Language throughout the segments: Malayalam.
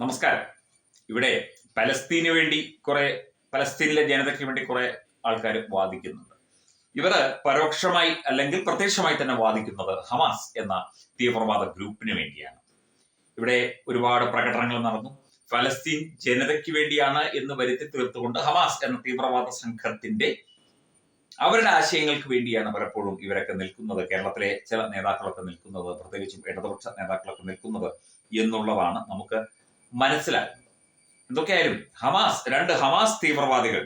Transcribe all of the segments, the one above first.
നമസ്കാരം. ഇവിടെ പലസ്തീന് വേണ്ടി കുറെ പലസ്തീനിലെ ജനതയ്ക്ക് വേണ്ടി കുറെ ആൾക്കാർ വാദിക്കുന്നുണ്ട്. ഇവർ പരോക്ഷമായി അല്ലെങ്കിൽ പ്രത്യക്ഷമായി തന്നെ വാദിക്കുന്നത് ഹമാസ് എന്ന തീവ്രവാദ ഗ്രൂപ്പിന് വേണ്ടിയാണ്. ഇവിടെ ഒരുപാട് പ്രകടനങ്ങൾ നടന്നു. ഫലസ്തീൻ ജനതയ്ക്ക് വേണ്ടിയാണ് എന്ന് വരുത്തി തീർത്തുകൊണ്ട് ഹമാസ് എന്ന തീവ്രവാദ സംഘത്തിന്റെ അവരുടെ ആശയങ്ങൾക്ക് വേണ്ടിയാണ് പലപ്പോഴും ഇവരൊക്കെ നിൽക്കുന്നത്. കേരളത്തിലെ ചില നേതാക്കളൊക്കെ നിൽക്കുന്നത് പ്രത്യേകിച്ചും ഇടതുപക്ഷ നേതാക്കളൊക്കെ നിൽക്കുന്നത് എന്നുള്ളതാണ് നമുക്ക് മനസ്സിലാക്കുന്നത് എന്തൊക്കെയായാലും ഹമാസ് രണ്ട് ഹമാസ് തീവ്രവാദികൾ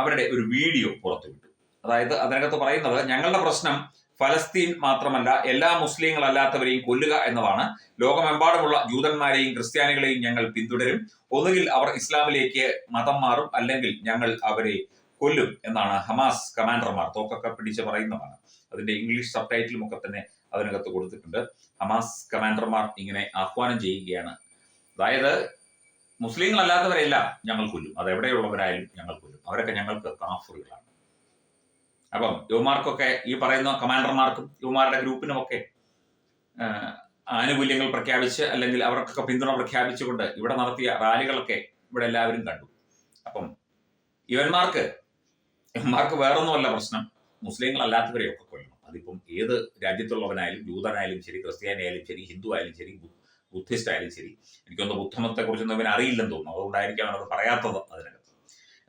അവരുടെ ഒരു വീഡിയോ പുറത്തുവിട്ടു. അതായത് അതിനകത്ത് പറയുന്നത് ഞങ്ങളുടെ പ്രശ്നം ഫലസ്തീൻ മാത്രമല്ല എല്ലാ മുസ്ലിങ്ങൾ അല്ലാത്തവരെയും കൊല്ലുക എന്നതാണ്. ലോകമെമ്പാടുമുള്ള ജൂതന്മാരെയും ക്രിസ്ത്യാനികളെയും ഞങ്ങൾ പിന്തുടരും. ഒന്നുകിൽ അവർ ഇസ്ലാമിലേക്ക് മതം മാറും അല്ലെങ്കിൽ ഞങ്ങൾ അവരെ കൊല്ലും എന്നാണ് ഹമാസ് കമാൻഡർമാർ. തോക്കൊക്കെ പിടിച്ച് പറയുന്നതാണ്. അതിന്റെ ഇംഗ്ലീഷ് സബ് ടൈറ്റിലും ഒക്കെ തന്നെ അതിനകത്ത് കൊടുത്തിട്ടുണ്ട്. ഹമാസ് കമാൻഡർമാർ ഇങ്ങനെ ആഹ്വാനം ചെയ്യുകയാണ്. അതായത് മുസ്ലിങ്ങളല്ലാത്തവരെല്ലാം ഞങ്ങൾ കൊല്ലും. അതെവിടെയുള്ളവരായാലും ഞങ്ങൾ കൊല്ലും. അവരൊക്കെ ഞങ്ങൾക്ക് കാഫറുകളാണ്. അപ്പം യുവമാർക്കൊക്കെ ഈ പറയുന്ന കമാൻഡർമാർക്കും യുവമാരുടെ ഗ്രൂപ്പിനുമൊക്കെ ആനുകൂല്യങ്ങൾ പ്രഖ്യാപിച്ച് അല്ലെങ്കിൽ അവർക്കൊക്കെ പിന്തുണ പ്രഖ്യാപിച്ചുകൊണ്ട് ഇവിടെ നടത്തിയ റാലികളൊക്കെ ഇവിടെ എല്ലാവരും കണ്ടു. അപ്പം ഇവന്മാർക്ക് ഇവന്മാർക്ക് വേറൊന്നുമല്ല പ്രശ്നം. മുസ്ലിങ്ങളല്ലാത്തവരെയൊക്കെ കൊല്ലും. അതിപ്പം ഏത് രാജ്യത്തുള്ളവനായാലും ജൂതനായാലും ശരി ക്രിസ്ത്യാനിയായാലും ശരി ഹിന്ദു ആയാലും ശരി ബു- ബുദ്ധിസ്റ്റ് ആയാലും ശരി എനിക്കൊന്ന് ബുദ്ധമത്തെ കുറിച്ചൊന്നും ഇവന് അറിയില്ലെന്ന് തോന്നുന്നു അതുകൊണ്ടായിരിക്കാം അവനത് പറയാത്തത് അതിനകത്ത്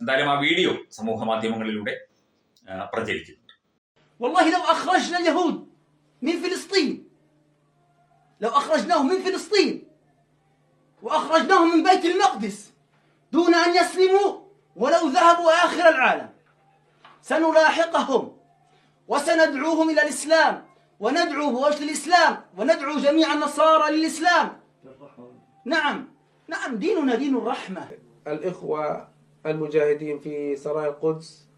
എന്തായാലും ആ വീഡിയോ സമൂഹ മാധ്യമങ്ങളിലൂടെ ആ, പ്രചരിക്കുന്നുണ്ട് والله لو أخرجنا اليهود من فلسطين لو أخرجناهم من فلسطين وأخرجناهم من بيت المقدس دون أن يسلموا ولو ذهبوا آخر العالم سنلاحقهم وسندعوهم إلى الإسلام وندعو بوجه الإسلام وندعو جميع النصارى للإسلام نعم نعم ديننا دين الرحمة الإخوة المجاهدين في سرايا القدس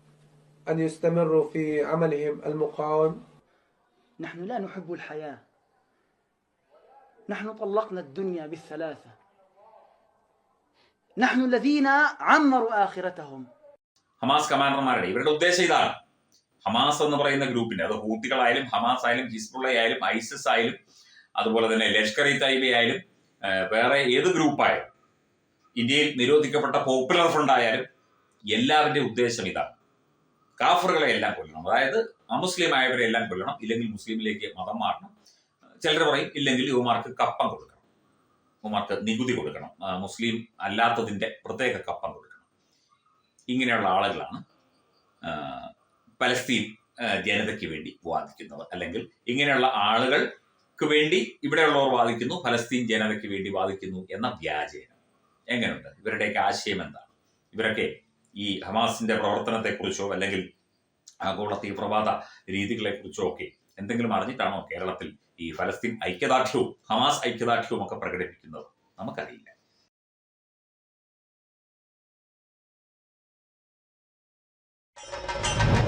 أن يستمروا في عملهم المقاوم نحن لا نحب الحياة نحن طلقنا الدنيا بالثلاثة نحن الذين عمروا آخرتهم ഹമാസ് കമാൻഡർമാരുടെ ഇവരുടെ ഉദ്ദേശം ഇതാണ് ഹമാസ് എന്ന് പറയുന്ന ഗ്രൂപ്പിന്റെ അത് ഹൂത്തികളായാലും ഹമാസ് ആയാലും ഹിസ്ബുള്ള ആയാലും ഐസിസ് ആയാലും അതുപോലെ തന്നെ ലഷ്കർ ഇ തൈബ ആയാലും വേറെ ഏത് ഗ്രൂപ്പായാലും ഇന്ത്യയിൽ നിരോധിക്കപ്പെട്ട പോപ്പുലർ ഫ്രണ്ട് ആയാലും എല്ലാവരുടെ ഉദ്ദേശം ഇതാണ്. കാഫറുകളെ എല്ലാം കൊല്ലണം. അതായത് അമുസ്ലിം ആയവരെ എല്ലാം കൊല്ലണം. ഇല്ലെങ്കിൽ മുസ്ലിമിലേക്ക് മതം മാറണം. ചിലർ പറയും ഇല്ലെങ്കിൽ യുവമാർക്ക് കപ്പം കൊടുക്കണം. യുവമാർക്ക് നികുതി കൊടുക്കണം. മുസ്ലിം അല്ലാത്തതിന്റെ പ്രത്യേക കപ്പം കൊടുക്കണം. ഇങ്ങനെയുള്ള ആളുകളാണ് പലസ്തീൻ ജനതയ്ക്ക് വേണ്ടി വാദിക്കുന്നത് അല്ലെങ്കിൽ ഇങ്ങനെയുള്ള ആളുകൾക്ക് വേണ്ടി ഇവിടെയുള്ളവർ വാദിക്കുന്നു ഫലസ്തീൻ ജനതയ്ക്ക് വേണ്ടി വാദിക്കുന്നു എന്ന വ്യാജേന. എങ്ങനെയുണ്ട് ഇവരുടെയൊക്കെ ആശയം എന്താണ്? ഇവരൊക്കെ ഈ ഹമാസിന്റെ പ്രവർത്തനത്തെക്കുറിച്ചോ അല്ലെങ്കിൽ ആഗോള തീവ്രവാദ രീതികളെക്കുറിച്ചോ ഒക്കെ എന്തെങ്കിലും അറിഞ്ഞിട്ടാണോ കേരളത്തിൽ ഈ ഫലസ്തീൻ ഐക്യദാർഢ്യവും ഹമാസ് ഐക്യദാർഢ്യവും ഒക്കെ പ്രകടിപ്പിക്കുന്നത്? നമുക്കറിയില്ല.